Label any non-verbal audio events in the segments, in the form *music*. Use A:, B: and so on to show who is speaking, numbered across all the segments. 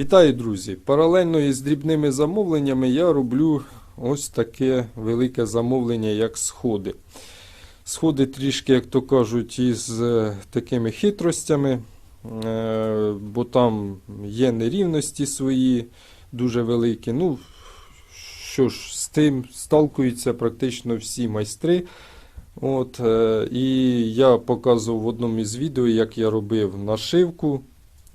A: Вітаю, друзі! Паралельно із дрібними замовленнями я роблю ось таке велике замовлення, як сходи. Сходи трішки, як то кажуть, із е, такими хитростями, е, бо там є нерівності свої, дуже великі. Ну, що ж, з тим сталкуються практично всі майстри. От, е, і я показував в одному із відео, як я робив нашивку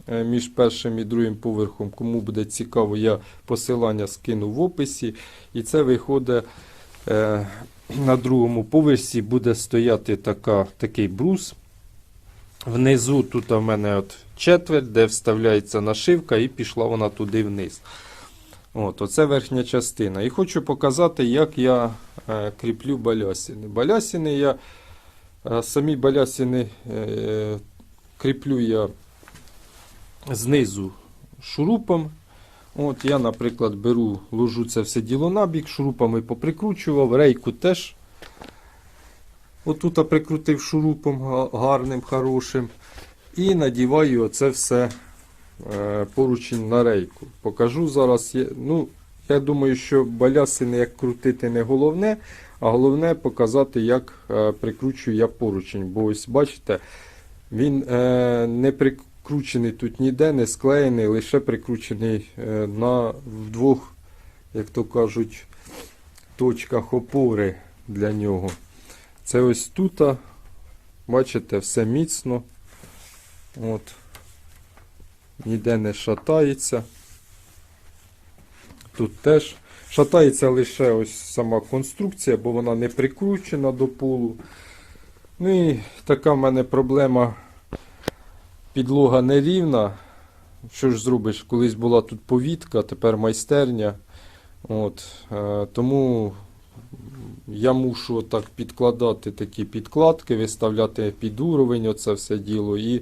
A: між першим і другим поверхом. Кому буде цікаво, я посилання скину в описі. І це виходить е, на другому поверсі буде стояти така, такий брус. Внизу тут у мене от четверть, де вставляється нашивка, і пішла вона туди вниз. От, Оце верхня частина. І хочу показати, як я е, кріплю балясини. Балясини я, е, самі балясини е, кріплю я знизу шурупом. От Я, наприклад, беру, ложу це все діло набік, шурупами поприкручував, рейку теж. Отут прикрутив шурупом гарним, хорошим. І надіваю оце все е, поручень на рейку. Покажу зараз. Ну, я думаю, що балясини як крутити не головне, а головне показати, як е, прикручую я поручень. Бо ось бачите, він е, не прикручений тут ніде, не склеєний, лише прикручений е, на в двох, як то кажуть, точках опори для нього. Це ось тут, бачите, все міцно. От. Ніде не шатається. Тут теж шатається лише ось сама конструкція, бо вона не прикручена до полу. Ну і така в мене проблема. Підлога нерівна. Що ж зробиш? Колись була тут повітка, тепер майстерня. От, е, тому я мушу так підкладати такі підкладки, виставляти під уровень оце все діло і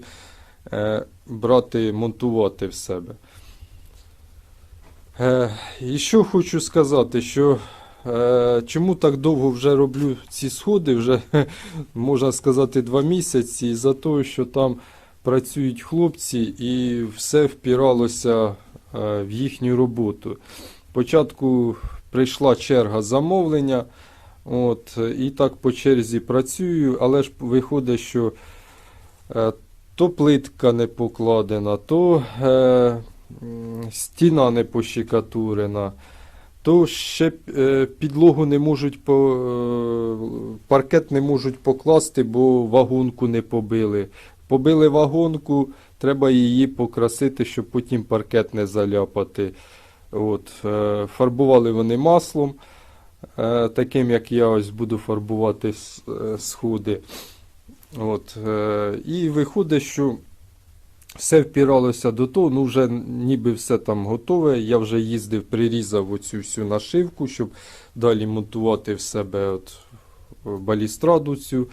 A: е, брати, монтувати в себе. Е, і що хочу сказати, що е, чому так довго вже роблю ці сходи, вже *laughs* можна сказати два місяці, за те, що там працюють хлопці і все впіралося е, в їхню роботу. Спочатку прийшла черга замовлення, от, і так по черзі працюю, але ж виходить, що е, то плитка не покладена, то е, стіна не пощикатурена, то ще е, підлогу не можуть по, паркет не можуть покласти, бо вагонку не побили. Побили вагонку, треба її покрасити, щоб потім паркет не заляпати. От, е, фарбували вони маслом, е, таким як я ось буду фарбувати е, сходи. От, і виходить, що все впіралося до того, ну вже ніби все там готове. Я вже їздив, прирізав оцю всю нашивку, щоб далі монтувати в себе от, балістраду цю.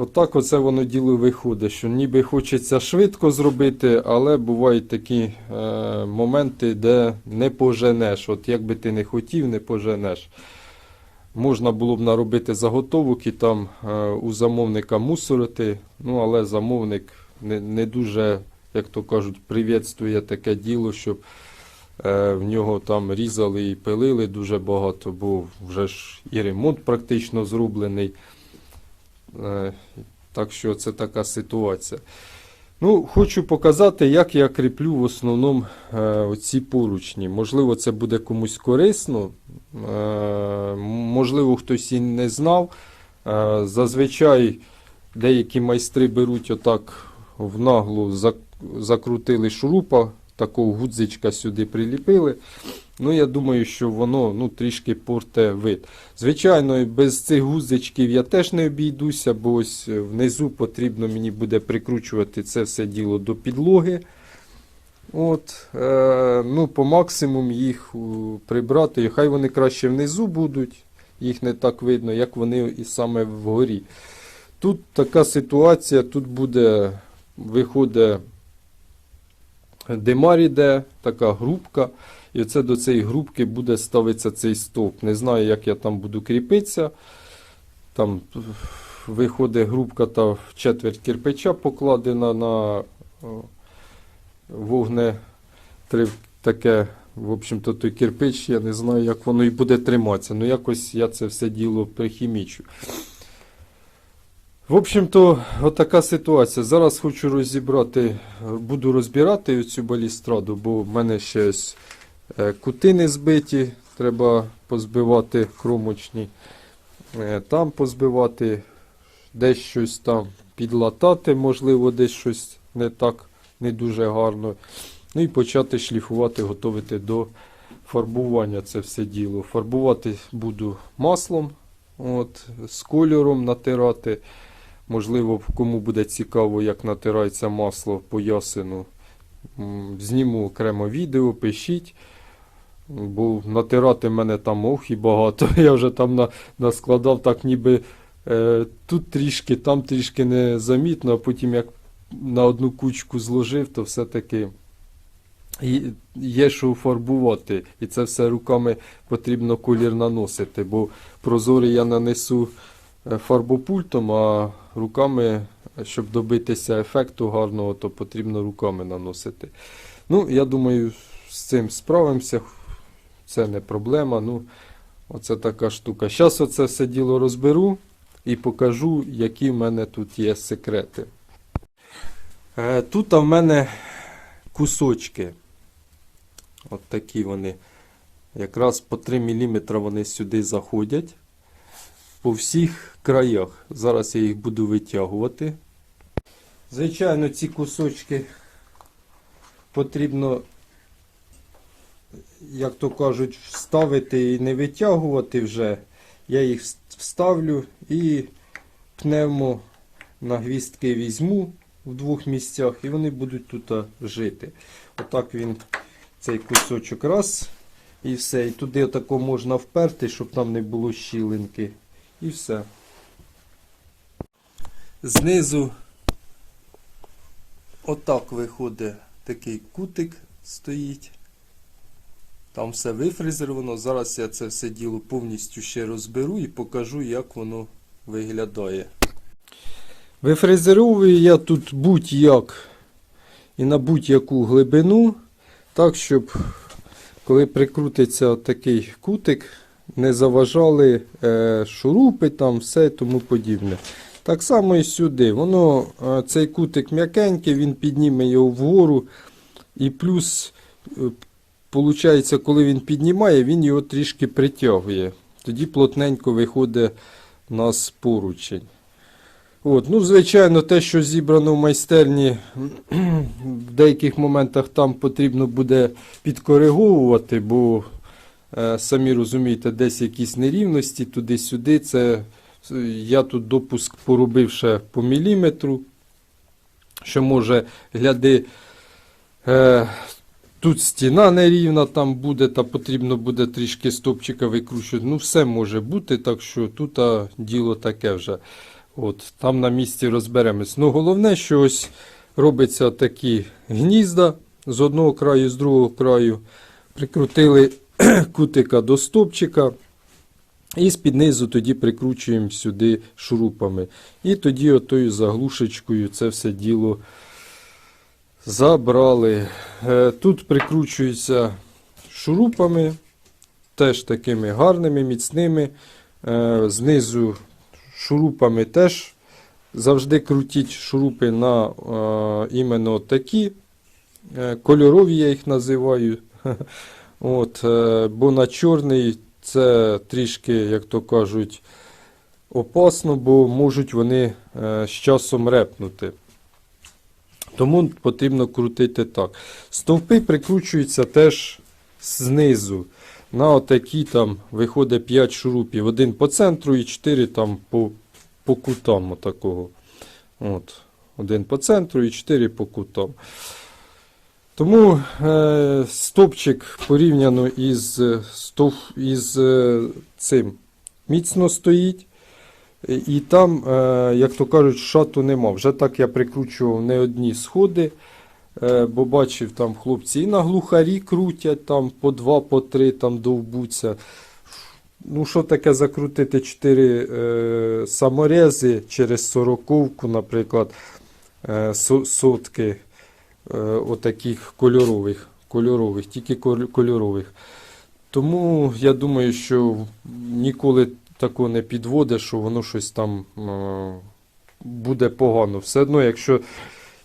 A: Отак оце воно діло виходить, що ніби хочеться швидко зробити, але бувають такі е, моменти, де не поженеш. От як би ти не хотів, не поженеш. Можна було б наробити заготовок і там е, у замовника мусорити, ну але замовник не, не дуже, як то кажуть, привітствує таке діло, щоб е, в нього там різали і пилили дуже багато, бо вже ж і ремонт практично зроблений. Е, Так що це така ситуація. Ну, хочу показати, як я кріплю в основному е, оці поручні. Можливо, це буде комусь корисно. Е, можливо, хтось і не знав. Зазвичай деякі майстри беруть отак в наглу, закрутили шурупа, такого гудзичка сюди приліпили. Ну, я думаю, що воно ну, трішки порте вид. Звичайно, без цих гузичків я теж не обійдуся, бо ось внизу потрібно мені буде прикручувати це все діло до підлоги. От, е, ну, по максимуму їх прибрати. Хай вони краще внизу будуть, їх не так видно, як вони і саме вгорі. Тут така ситуація, тут буде, виходить, димар іде, така грубка. І оце до цієї грубки буде ставитися цей стовп. Не знаю, як я там буду кріпитися. Там виходить грубка та четверть кирпича покладена на вогне таке, в общем-то, той кирпич, я не знаю, як воно і буде триматися. Ну, якось я це все діло прихімічу. В общем-то, отака ситуація. Зараз хочу розібрати, буду розбирати цю балістраду, бо в мене ще е, кути не збиті, треба позбивати кромочні, е, там позбивати, десь щось там підлатати, можливо, десь щось не так, не дуже гарно. Ну і почати шліфувати, готувати до фарбування це все діло. Фарбувати буду маслом, от, з кольором натирати. Можливо, кому буде цікаво, як натирається масло по ясену. м, Зніму окремо відео, пишіть. Бо натирати мене там ох і багато. *laughs* Я вже там на, наскладав так, ніби е, тут трішки, там трішки незамітно, а потім як на одну кучку зложив, то все-таки є що фарбувати. І це все руками потрібно колір наносити, бо прозорий я нанесу фарбопультом, а руками, щоб добитися ефекту гарного, то потрібно руками наносити. Ну, я думаю, з цим справимося. Це не проблема. Ну, оце така штука. Зараз оце все діло розберу і покажу, які в мене тут є секрети. Е, Тут в мене кусочки. От такі вони. Якраз по 3 мм вони сюди заходять. По всіх краях. Зараз я їх буду витягувати. Звичайно, ці кусочки потрібно, як то кажуть, вставити і не витягувати вже. Я їх вставлю і пневмо на гвіздки візьму в двох місцях, і вони будуть тут жити. Отак він, цей кусочок раз, і все. І туди отако можна вперти, щоб там не було щілинки. І все. Знизу отак виходить такий кутик стоїть. Там все вифрезеровано. Зараз я це все діло повністю ще розберу і покажу, як воно виглядає. Вифрезеровую я тут будь-як і на будь-яку глибину, так, щоб коли прикрутиться такий кутик, не заважали е, шурупи, там все тому подібне. Так само і сюди. Воно, е, цей кутик м'якенький, він підніме його вгору. І плюс, виходить, коли він піднімає, він його трішки притягує. Тоді плотненько виходить у нас поручень. От, ну, звичайно, те, що зібрано в майстерні, *clears throat* в деяких моментах там потрібно буде підкориговувати, бо е, самі розумієте, десь якісь нерівності туди-сюди. Це е, я тут допуск поробив ще по міліметру, що може, гляди, е, тут стіна нерівна там буде, та потрібно буде трішки стопчика викручувати. Ну, все може бути, так що тут а, діло таке вже. От, там на місці розберемось. Ну, головне, що ось робиться такі гнізда з одного краю, з другого краю. Прикрутили *clears throat* кутика до стопчика. І з-під низу тоді прикручуємо сюди шурупами. І тоді отою заглушечкою це все діло забрали. Е, Тут прикручується шурупами, теж такими гарними, міцними. Е, Знизу шурупами теж завжди крутіть шурупи на е, іменно такі. Кольорові я їх називаю. *laughs* От, е, бо на чорний це трішки, як то кажуть, опасно, бо можуть вони е, з часом репнути. Тому потрібно крутити так. Стовпи прикручуються теж знизу. На отакі там виходить 5 шурупів. Один по центру і 4 там по, по кутам. Отакого. От. Один по центру і 4 по кутам. Тому е, стопчик порівняно із, е, із е, цим міцно стоїть. І там, е, як то кажуть, шату нема. Вже так я прикручував не одні сходи, е, бо бачив, там хлопці і на глухарі крутять, там по два, по три там довбуться. Ну, що таке закрутити 4 е, саморези через сороковку, наприклад, е, сотки отаких кольорових. кольорових, тільки кольорових. Тому я думаю, що ніколи такого не підводить, що воно щось там е, буде погано. Все одно, якщо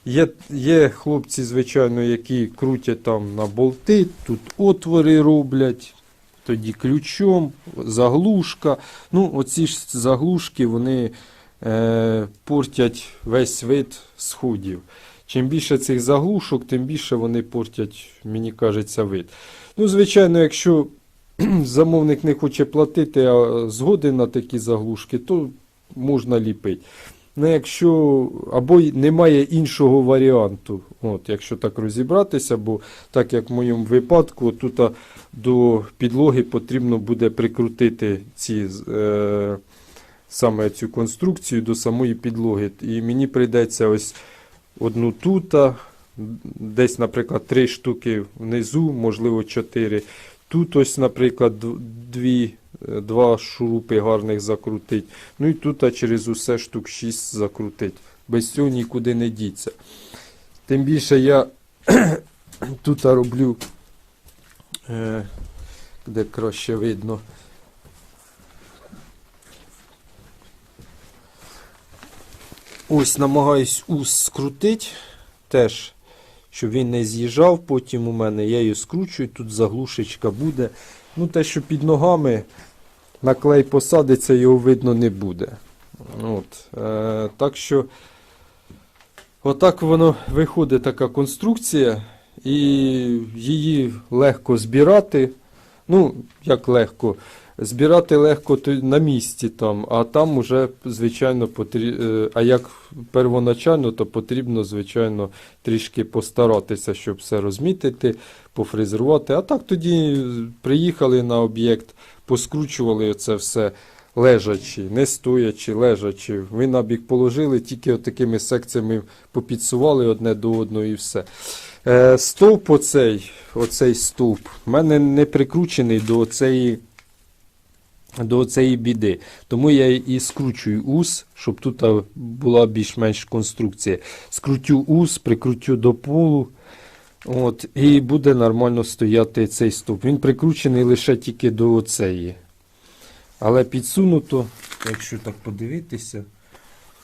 A: є, є хлопці, звичайно, які крутять там на болти, тут отвори роблять, тоді ключом, заглушка. Ну, оці ж заглушки, вони е, портять весь вид сходів. Чим більше цих заглушок, тим більше вони портять, мені кажеться, вид. Ну, звичайно, якщо замовник не хоче платити, а згоден на такі заглушки, то можна ліпити. Ну, якщо або немає іншого варіанту, от, якщо так розібратися, бо так як в моєму випадку, тут до підлоги потрібно буде прикрутити ці, е, саме цю конструкцію до самої підлоги. І мені прийдеться ось одну тут, десь, наприклад, три штуки внизу, можливо, чотири. Тут ось, наприклад, дв- дві, е, два шурупи гарних закрутить. Ну і тут через усе штук 6 закрутить. Без цього нікуди не діться. Тим більше я *clears throat* тут роблю, е, де краще видно. Ось намагаюсь ус скрутити теж, щоб він не з'їжджав. Потім у мене я її скручую, тут заглушечка буде. Ну, те, що під ногами на клей посадиться, його видно не буде. От, е, так що, отак воно виходить така конструкція, і її легко збирати. Ну, як легко. Збирати легко на місці там, а там уже, звичайно, потрібно. А як первоначально, то потрібно, звичайно, трішки постаратися, щоб все розмітити, пофрезерувати. А так тоді приїхали на об'єкт, поскручували це все лежачи, не стоячи, лежачи. Ви набік положили, тільки такими секціями попідсували одне до одного і все. Е, стовп оцей, оцей стовп, в мене не прикручений до цієї до цієї біди. Тому я і скручую ус, щоб тут була більш-менш конструкція. Скрутю ус, прикрутю до полу. От, і буде нормально стояти цей стовп. Він прикручений лише тільки до цієї. Але підсунуто, якщо так подивитися,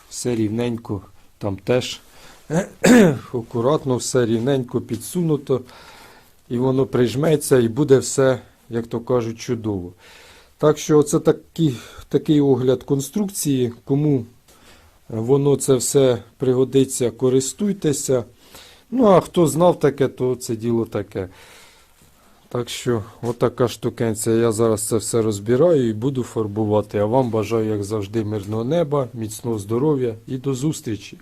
A: все рівненько, там теж *clears throat* акуратно, все рівненько підсунуто. І воно прижметься, і буде все, як то кажуть, чудово. Так що це такий, такий огляд конструкції. Кому воно це все пригодиться, користуйтеся. Ну, а хто знав таке, то це діло таке. Так що, отака штукенція. Я зараз це все розбираю і буду фарбувати. А вам бажаю, як завжди, мирного неба, міцного здоров'я і до зустрічі!